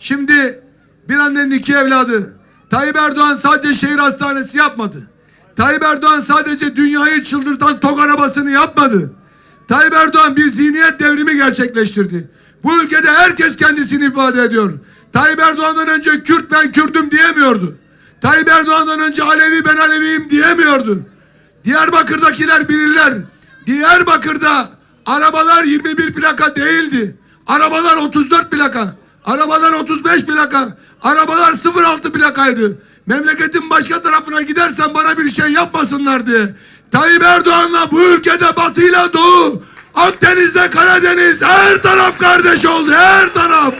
Şimdi bir annenin iki evladı. Tayyip Erdoğan sadece şehir hastanesi yapmadı. Tayyip Erdoğan sadece dünyayı çıldırtan tok arabasını yapmadı. Tayyip Erdoğan bir zihniyet devrimi gerçekleştirdi. Bu ülkede herkes kendisini ifade ediyor. Tayyip Erdoğan'dan önce Kürt ben Kürt'üm diyemiyordu. Tayyip Erdoğan'dan önce Alevi ben Aleviyim diyemiyordu. Diyarbakır'dakiler bilirler. Diyarbakır'da arabalar 21 plaka değildi. Arabalar 34 plaka. Arabalar 35 plaka. Arabalar 06 plakaydı. Memleketin başka tarafına gidersen bana bir şey yapmasınlar diye. Tayyip Erdoğan'la bu ülkede batıyla doğu, Akdeniz'de Karadeniz her taraf kardeş oldu. Her taraf.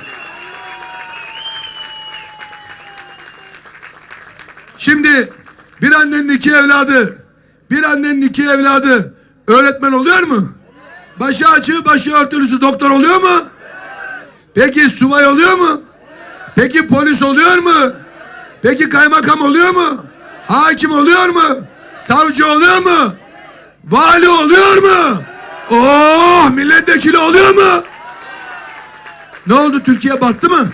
Şimdi bir annenin iki evladı, bir annenin iki evladı öğretmen oluyor mu? Başı açığı, başı örtülüsü doktor oluyor mu? Peki subay oluyor mu? Peki polis oluyor mu? Peki kaymakam oluyor mu? Hakim oluyor mu? Savcı oluyor mu? Vali oluyor mu? Oh milletvekili oluyor mu? Ne oldu Türkiye battı mı?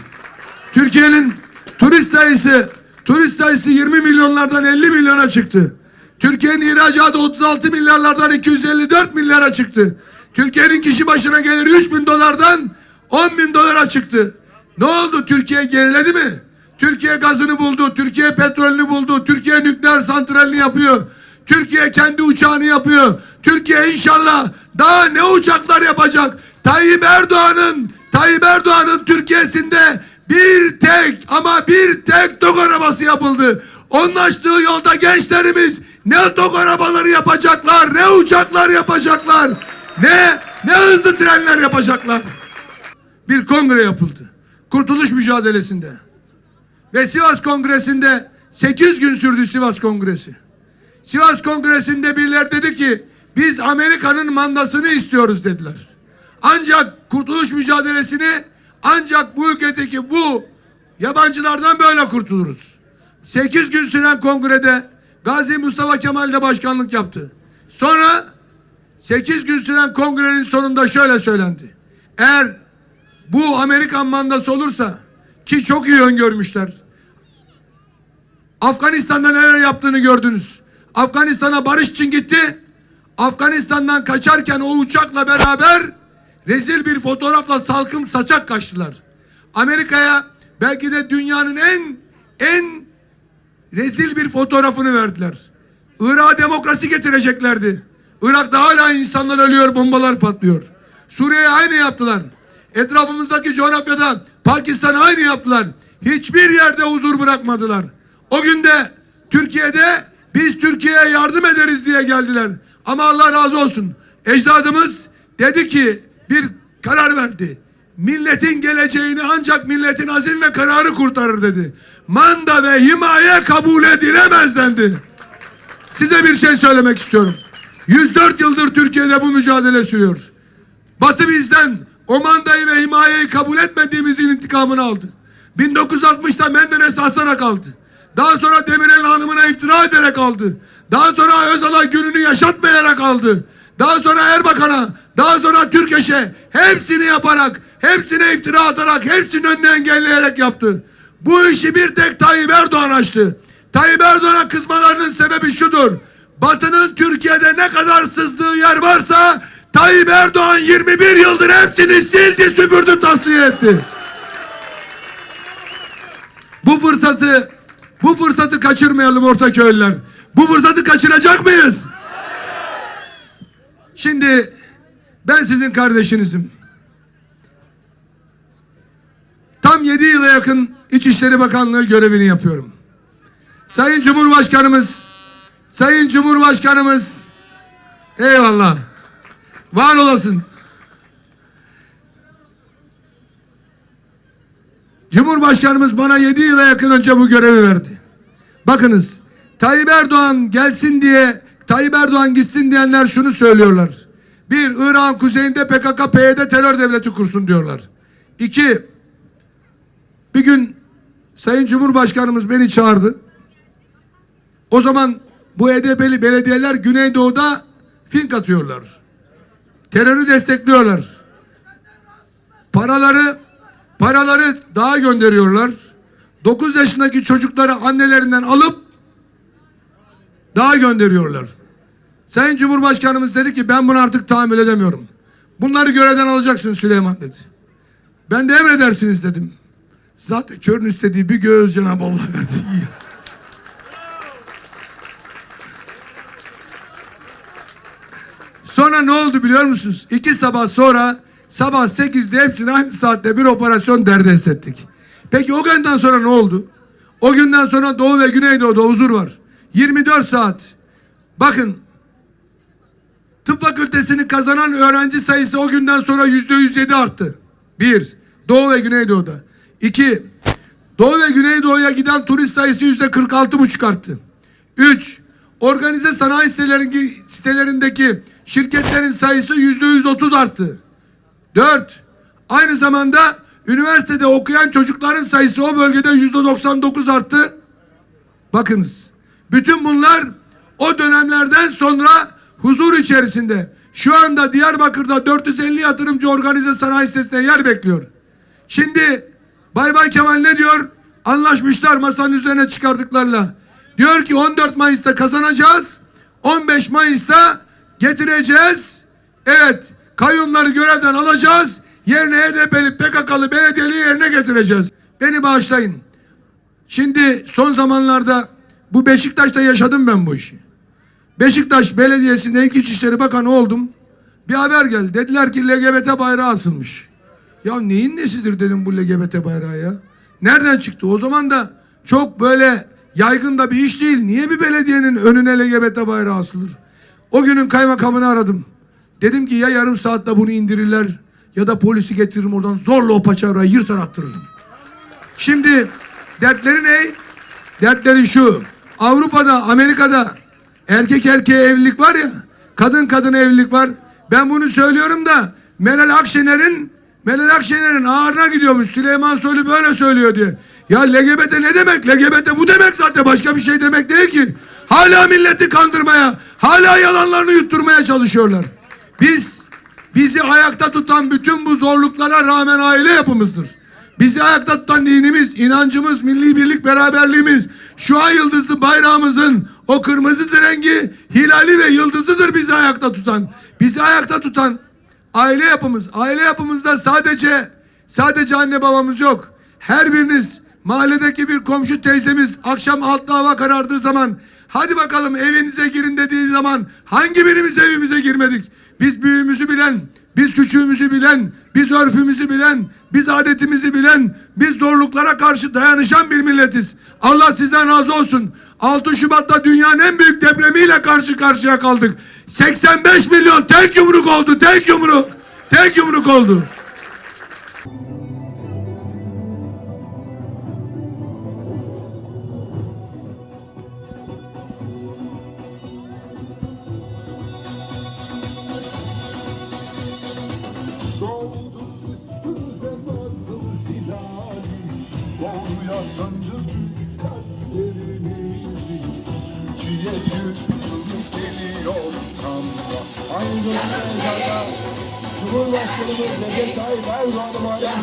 Türkiye'nin turist sayısı turist sayısı 20 milyonlardan 50 milyona çıktı. Türkiye'nin ihracatı 36 milyarlardan 254 milyara çıktı. Türkiye'nin kişi başına geliri 3 bin dolardan 10 bin dolara çıktı. Ne oldu? Türkiye geriledi mi? Türkiye gazını buldu, Türkiye petrolünü buldu, Türkiye nükleer santralini yapıyor. Türkiye kendi uçağını yapıyor. Türkiye inşallah daha ne uçaklar yapacak? Tayyip Erdoğan'ın Tayyip Erdoğan'ın Türkiye'sinde bir tek ama bir tek tok arabası yapıldı. Onun açtığı yolda gençlerimiz ne tok arabaları yapacaklar, ne uçaklar yapacaklar, ne ne hızlı trenler yapacaklar. Bir kongre yapıldı. Kurtuluş mücadelesinde. Ve Sivas Kongresi'nde 8 gün sürdü Sivas Kongresi. Sivas Kongresi'nde birileri dedi ki biz Amerika'nın mandasını istiyoruz dediler. Ancak kurtuluş mücadelesini ancak bu ülkedeki bu yabancılardan böyle kurtuluruz. 8 gün süren kongrede Gazi Mustafa Kemal de başkanlık yaptı. Sonra 8 gün süren kongrenin sonunda şöyle söylendi. Eğer bu Amerikan mandası olursa ki çok iyi öngörmüşler. Afganistan'da neler yaptığını gördünüz. Afganistan'a barış için gitti. Afganistan'dan kaçarken o uçakla beraber rezil bir fotoğrafla salkım saçak kaçtılar. Amerika'ya belki de dünyanın en en rezil bir fotoğrafını verdiler. Irak'a demokrasi getireceklerdi. Irak'ta hala insanlar ölüyor, bombalar patlıyor. Suriye'ye aynı yaptılar. Etrafımızdaki coğrafyada Pakistan'a aynı yaptılar. Hiçbir yerde huzur bırakmadılar. O günde Türkiye'de biz Türkiye'ye yardım ederiz diye geldiler. Ama Allah razı olsun. Ecdadımız dedi ki bir karar verdi. Milletin geleceğini ancak milletin azim ve kararı kurtarır dedi. Manda ve himaye kabul edilemez dendi. Size bir şey söylemek istiyorum. 104 yıldır Türkiye'de bu mücadele sürüyor. Batı bizden o mandayı ve himayeyi kabul etmediğimizin intikamını aldı. 1960'ta Menderes asarak aldı. Daha sonra Demirel hanımına iftira ederek aldı. Daha sonra Özal'a gününü yaşatmayarak aldı. Daha sonra Erbakan'a, daha sonra Türkeş'e hepsini yaparak, hepsine iftira atarak, hepsinin önünü engelleyerek yaptı. Bu işi bir tek Tayyip Erdoğan açtı. Tayyip Erdoğan'a kızmalarının sebebi şudur. Batı'nın Türkiye'de ne kadar sızdığı yer varsa Tayyip Erdoğan 21 yıldır hepsini sildi, süpürdü, tasfiye etti. Bu fırsatı bu fırsatı kaçırmayalım Ortaköylüler. Bu fırsatı kaçıracak mıyız? Şimdi ben sizin kardeşinizim. Tam 7 yıla yakın İçişleri Bakanlığı görevini yapıyorum. Sayın Cumhurbaşkanımız, Sayın Cumhurbaşkanımız, eyvallah, var olasın. Cumhurbaşkanımız bana 7 yıla yakın önce bu görevi verdi. Bakınız Tayyip Erdoğan gelsin diye Tayyip Erdoğan gitsin diyenler şunu söylüyorlar. Bir, İran kuzeyinde PKK, PYD terör devleti kursun diyorlar. İki, bir gün Sayın Cumhurbaşkanımız beni çağırdı. O zaman bu HDP'li belediyeler Güneydoğu'da fink atıyorlar. Terörü destekliyorlar. Paraları paraları daha gönderiyorlar. 9 yaşındaki çocukları annelerinden alıp daha gönderiyorlar. Sayın Cumhurbaşkanımız dedi ki ben bunu artık tahammül edemiyorum. Bunları görevden alacaksın Süleyman dedi. Ben de emredersiniz dedim. Zaten körün istediği bir göğüs Cenab-ı Allah verdi. Sonra ne oldu biliyor musunuz? İki sabah sonra sabah 8'de hepsini aynı saatte bir operasyon derdest ettik. Peki o günden sonra ne oldu? O günden sonra Doğu ve Güneydoğu'da huzur var. 24 saat. Bakın tıp fakültesini kazanan öğrenci sayısı o günden sonra yüzde 107 arttı. Bir, Doğu ve Güneydoğu'da. İki, Doğu ve Güneydoğu'ya giden turist sayısı yüzde 46 buçuk arttı. Üç, organize sanayi sitelerindeki şirketlerin sayısı yüzde 130 arttı. Dört, aynı zamanda üniversitede okuyan çocukların sayısı o bölgede yüzde 99 arttı. Bakınız, bütün bunlar o dönemlerden sonra huzur içerisinde. Şu anda Diyarbakır'da 450 yatırımcı organize sanayi sitesine yer bekliyor. Şimdi Bay Bay Kemal ne diyor? Anlaşmışlar masanın üzerine çıkardıklarla. Diyor ki 14 Mayıs'ta kazanacağız. 15 Mayıs'ta getireceğiz. Evet kayyumları görevden alacağız. Yerine HDP'li PKK'lı belediyeli yerine getireceğiz. Beni bağışlayın. Şimdi son zamanlarda bu Beşiktaş'ta yaşadım ben bu işi. Beşiktaş Belediyesi'nde ilk İçişleri Bakanı oldum. Bir haber geldi. Dediler ki LGBT bayrağı asılmış. Ya neyin nesidir dedim bu LGBT bayrağı ya. Nereden çıktı? O zaman da çok böyle yaygın da bir iş değil. Niye bir belediyenin önüne LGBT bayrağı asılır? O günün kaymakamını aradım. Dedim ki ya yarım saatte bunu indirirler ya da polisi getiririm oradan zorla o paçavrayı yırtar attırırım. Şimdi dertleri ne? Dertleri şu. Avrupa'da, Amerika'da erkek erkeğe evlilik var ya, kadın kadına evlilik var. Ben bunu söylüyorum da Meral Akşener'in Meral Akşener'in ağırına gidiyormuş. Süleyman Soylu böyle söylüyor diye. Ya LGBT ne demek? LGBT bu demek zaten başka bir şey demek değil ki. Hala milleti kandırmaya, hala yalanlarını yutturmaya çalışıyorlar. Biz bizi ayakta tutan bütün bu zorluklara rağmen aile yapımızdır. Bizi ayakta tutan dinimiz, inancımız, milli birlik, beraberliğimiz, şu ay yıldızı bayrağımızın o kırmızı rengi hilali ve yıldızıdır bizi ayakta tutan. Bizi ayakta tutan aile yapımız. Aile yapımızda sadece sadece anne babamız yok. Her biriniz mahalledeki bir komşu teyzemiz akşam altta hava karardığı zaman hadi bakalım evinize girin dediği zaman hangi birimiz evimize girmedik? Biz büyüğümüzü bilen, biz küçüğümüzü bilen, biz örfümüzü bilen, biz adetimizi bilen, biz zorluklara karşı dayanışan bir milletiz. Allah sizden razı olsun. 6 Şubat'ta dünyanın en büyük depremiyle karşı karşıya kaldık. 85 milyon tek yumruk oldu, tek yumruk. Tek yumruk oldu. Doğruya döndü kalplerimizi İkiye yüz yıl geliyor tam da. Aynı coşkuyla Cumhurbaşkanımız Recep Tayyip Erdoğan'ı maden